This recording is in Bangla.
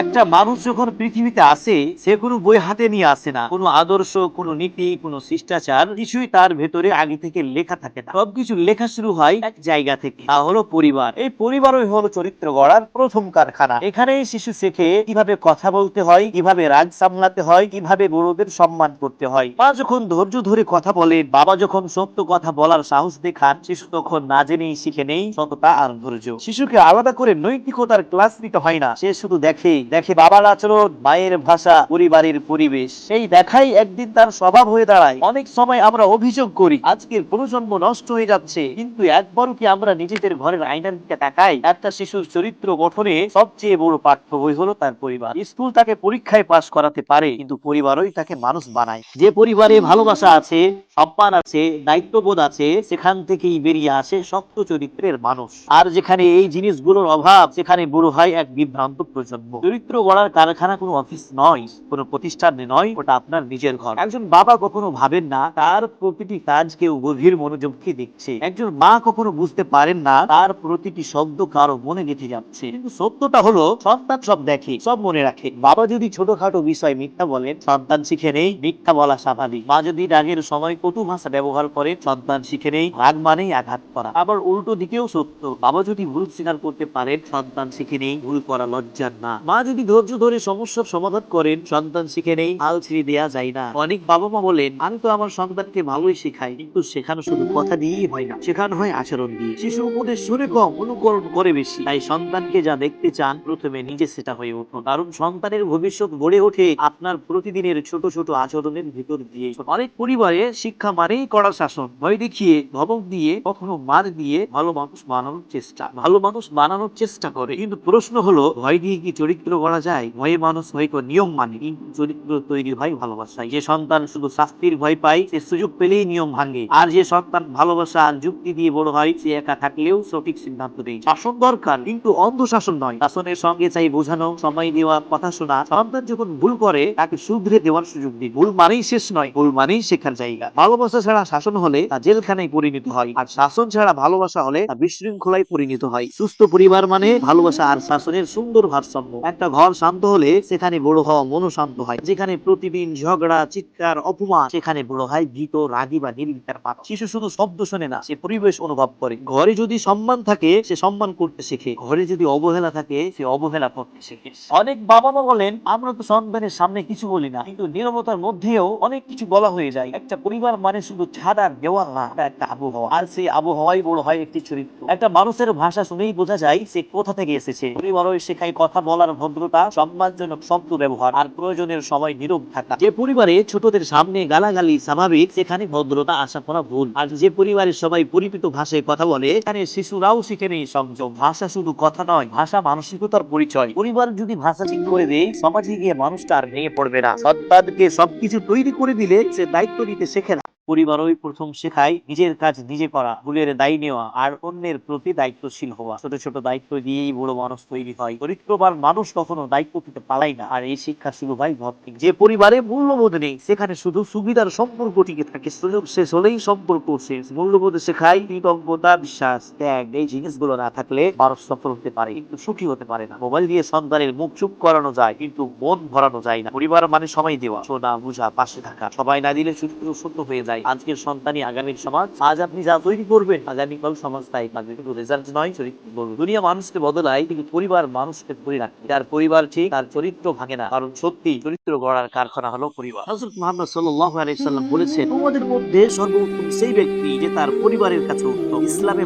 একটা মানুষ যখন পৃথিবীতে আসে, সে কোনো বই হাতে নিয়ে আসে না। কোনো আদর্শ, কোনো নীতি, কোনো শিষ্টাচার কিছুই তার ভেতরে আগে থেকে লেখা থাকে না। সবকিছু লেখা শুরু হয় এক জায়গা থেকে। তা হলো পরিবার। এই পরিবারই হলো চরিত্র গড়ার প্রথম কারখানা। এখানেই শিশু শেখে কীভাবে কথা বলতে হয়, কীভাবে রাগ সামলাতে হয়, কীভাবে বড়দের সম্মান করতে হয়। মা যখন ধৈর্য ধরে কথা বলে, বাবা যখন সত্য কথা বলার সাহস দেখান, শিশু তখন না জেনেই শিখে নেই সততা আর ধৈর্য। শিশুকে আলাদা করে নৈতিকতার ক্লাস নিতে হয় না। সে শুধু দেখে দেখে বাবার আচরণ মায়ের ভাষা, পরিবারের পরিবেশ, সেই দেখাই একদিন তার স্বভাব হয়ে দাঁড়ায়। অনেক সময় আমরা অভিযোগ করি, আজকের প্রজন্ম নষ্ট হয়ে যাচ্ছে। কিন্তু একবারও কি আমরা নিজেদের ঘরের আয়নার দিকে তাকাই? একটা শিশুর চরিত্র গঠনে সবচেয়ে বড় পাঠ্য বই হলো তার পরিবার। স্কুল তাকে পরীক্ষায় পাশ করাতে পারে, কিন্তু পরিবারই তাকে মানুষ বানায়। যে পরিবারে ভালোবাসা আছে, সম্মান আছে, দায়িত্ববোধ আছে, সেখান থেকেই বেরিয়ে আসে শক্ত চরিত্রের মানুষ। আর যেখানে এই জিনিসগুলোর অভাব, সেখানে বড় হয় এক বিভ্রান্ত প্রজন্ম। চরিত্র গড়ার কারখানা কোনো অফিস নয়, কোনো প্রতিষ্ঠান নয়, ওটা আপনার নিজের ঘর। একজন বাবা কখনো ভাবেন না, তার প্রতিটি কাজ কেউ গভীর মনোযোগ দিয়ে দেখছে। একজন মা কখনো বুঝতে পারেন না, তার প্রতিটি শব্দ কারও মনে গেঁথে যাচ্ছে। কিন্তু সত্যটা হলো, সন্তান সব দেখে, সব মনে রাখে। বাবা যদি ছোটখাটো বিষয় মিথ্যা বলেন, সন্তান শিখে নেই, মিথ্যা বলা স্বাভাবিক। মা যদি রাগের সময় কটু ভাষা ব্যবহার করে সন্তান শিখে নেই, রাগ মানেই আঘাত করা। আবার উল্টো দিকেও সত্য, বাবা যদি ভুল স্বীকার করতে পারেন, সন্তান শিখে নেই, ভুল করা লজ্জার না। মা যদি ধৈর্য ধরে সমস্যার সমাধান করেন, সন্তান শিখে নেই, হাল ছেড়ে দেয়া যায় না। অনেক বাবা মা বলেন, আমি তো আমার সন্তানকে ভালোই শেখাই, কিন্তু শেখানো শুধু কথা দিয়েই হয় না, শেখানো হয় আচরণ দিয়ে। শিশু উপদেশ শুনে কম, অনুকরণ করে বেশি। তাই সন্তানকে যা দেখতে চান, প্রথমে নিজে সেটা হয়ে উঠুন। কারণ সন্তানের ভবিষ্যৎ গড়ে ওঠে আপনার প্রতিদিনের ছোট ছোট আচরণের ভিতর দিয়ে। অনেক পরিবারে শিক্ষা মানেই কড়া শাসন। ভয় দেখিয়ে, ধমক দিয়ে, কখনো মার দিয়ে ভালো মানুষ বানানোর চেষ্টা। ভালো মানুষ বানানোর চেষ্টা করে। কিন্তু প্রশ্ন হলো, ভয় দিয়ে কি চরিত্র গড়া যায় ভয়ে মানুষ হয়তো নিয়ম মানে কিন্তু চরিত্র তৈরি হয় ভালোবাসায়। যে সন্তান শুধু শাস্তির ভয় পায়, সে সুযোগ পেলেই নিয়ম ভাঙে। আর যে সন্তান ভালোবাসা আর যুক্তি দিয়ে বড় হয়, সে একা থাকলেও সঠিক সিদ্ধান্ত নেই। শাসন দরকার, কিন্তু অন্ধ শাসন নয়। শাসনের সঙ্গে চাই বোঝানো, সময় দেওয়া কথা শোনা। সন্তান যখন ভুল করে, তাকে শুধরে দেওয়ার সুযোগ দিন। ভুল মানেই শেষ নয়, ভুল মানেই শেখার জায়গা। ভালোবাসা ছাড়া শাসন হলে তা জেলখানায় পরিণত হয়। আর শাসন ছাড়া ভালোবাসা হলে তা বিশৃঙ্খলায় পরিণত হয়। সুস্থ পরিবার মানে ভালোবাসা আর শাসনের সুন্দর ভারসাম্য। একটা ঘর শান্ত হলে সেখানে বড় হওয়া মনও শান্ত হয়। যেখানে প্রতিদিন ঝগড়া, চিৎকার, অপমান, সেখানে বড় হয় ভীত, রাগী বা নির্বিকার পাপ। শিশু শুধু শব্দ শোনে না, সে পরিবেশ অনুভব করে। ঘরে যদি সম্মান থাকে, সে সম্মান করতে শেখে। ঘরে যদি অবহেলা থাকে, সে অবহেলা করতে শেখে। অনেক বাবা মা বলেন, আমরা তো সন্তানের সামনে কিছু বলি না, কিন্তু নীরবতার মধ্যেও অনেক কিছু বলা হয়ে যায়। একটা পরিবার মানে শুধু ছাদ আর দেওয়াল না একটা আবহাওয়া। আর সেই আবহাওয়াই বড় হয় একটি চরিত্র। একটা মানুষের ভাষা শুনেই বোঝা যায়, সে কোথা থেকে এসেছে। পরিবারই শেখায় কথা বলার ভদ্রতা সম্মানজনক শব্দ ব্যবহার আর প্রয়োজনের সময় নীরব থাকা। যে পরিবারে ছোটদের সামনে গালাগালি স্বাভাবিক সেখানে ভদ্রতা আশা করা ভুল। আর যে পরিবারের সবাই পরিচিত ভাষায় কথা বলে সেখানে শিশুরাও শিখে নেই সংযম। ভাষা শুধু কথা নয় ভাষা মানসিকতার পরিচয়। পরিবার যদি ভাষা ঠিক করে দেয় সমাজে গিয়ে মানুষটা আর ভেঙে পড়বে না। সন্তানকে সবকিছু তৈরি করে দিলে সে দায়িত্ব নিতে শেখে না। পরিবারই প্রথম শেখায় নিজের কাজ নিজে করা, ভুলের দায়ী নেওয়া আর অন্যের প্রতি দায়িত্বশীল হওয়া। ছোট ছোট দায়িত্ব দিয়েই বড় মানুষ তৈরি হয়। চরিত্রবান মানুষ কখনো দায়িত্ব পেতে পালায় না। আর এই শিক্ষা শুরু হয় ঘর থেকে যে পরিবারে মূল্যবোধ নেই, সেখানে শুধু সুবিধার সম্পর্ক টিকে থাকে। সুযোগ শেষ হলেই সম্পর্ক শেষ। মূল্যবোধ শেখায় কৃতজ্ঞতা, বিশ্বাস, ত্যাগ। এই জিনিসগুলো না থাকলে মানুষ সফল হতে পারে, কিন্তু সুখী হতে পারে না। মোবাইল দিয়ে সন্তানের মুখ চুপ করানো যায়, কিন্তু মন ভরানো যায় না। পরিবার মানে সময় দেওয়া। শোনা, বুঝা, পাশে থাকা। সবাই না দিলে চরিত্র সত্য হয়ে যায়। আজকের সন্তানই আগামীর সমাজ। আজ আপনি যা তৈরি করবেন আগামীকাল সমাজ তাই পাবে কিন্তু রেজাল্ট নয়, চরিত্র বলুন। দুনিয়া মানুষকে বদলায়, কিন্তু পরিবার মানুষকে ধরে রাখে। তার পরিবার ঠিক, তার চরিত্র ভাঙে না। কারণ সত্যি, চরিত্র গড়ার কারখানা হলো পরিবার। হজরত মোহাম্মদ সাল্লাহ আলাইসাল্লাম বলেছেন, তোমাদের মধ্যে সর্বোত্তম সেই ব্যক্তি যে তার পরিবারের কাছে উত্তম। ইসলামে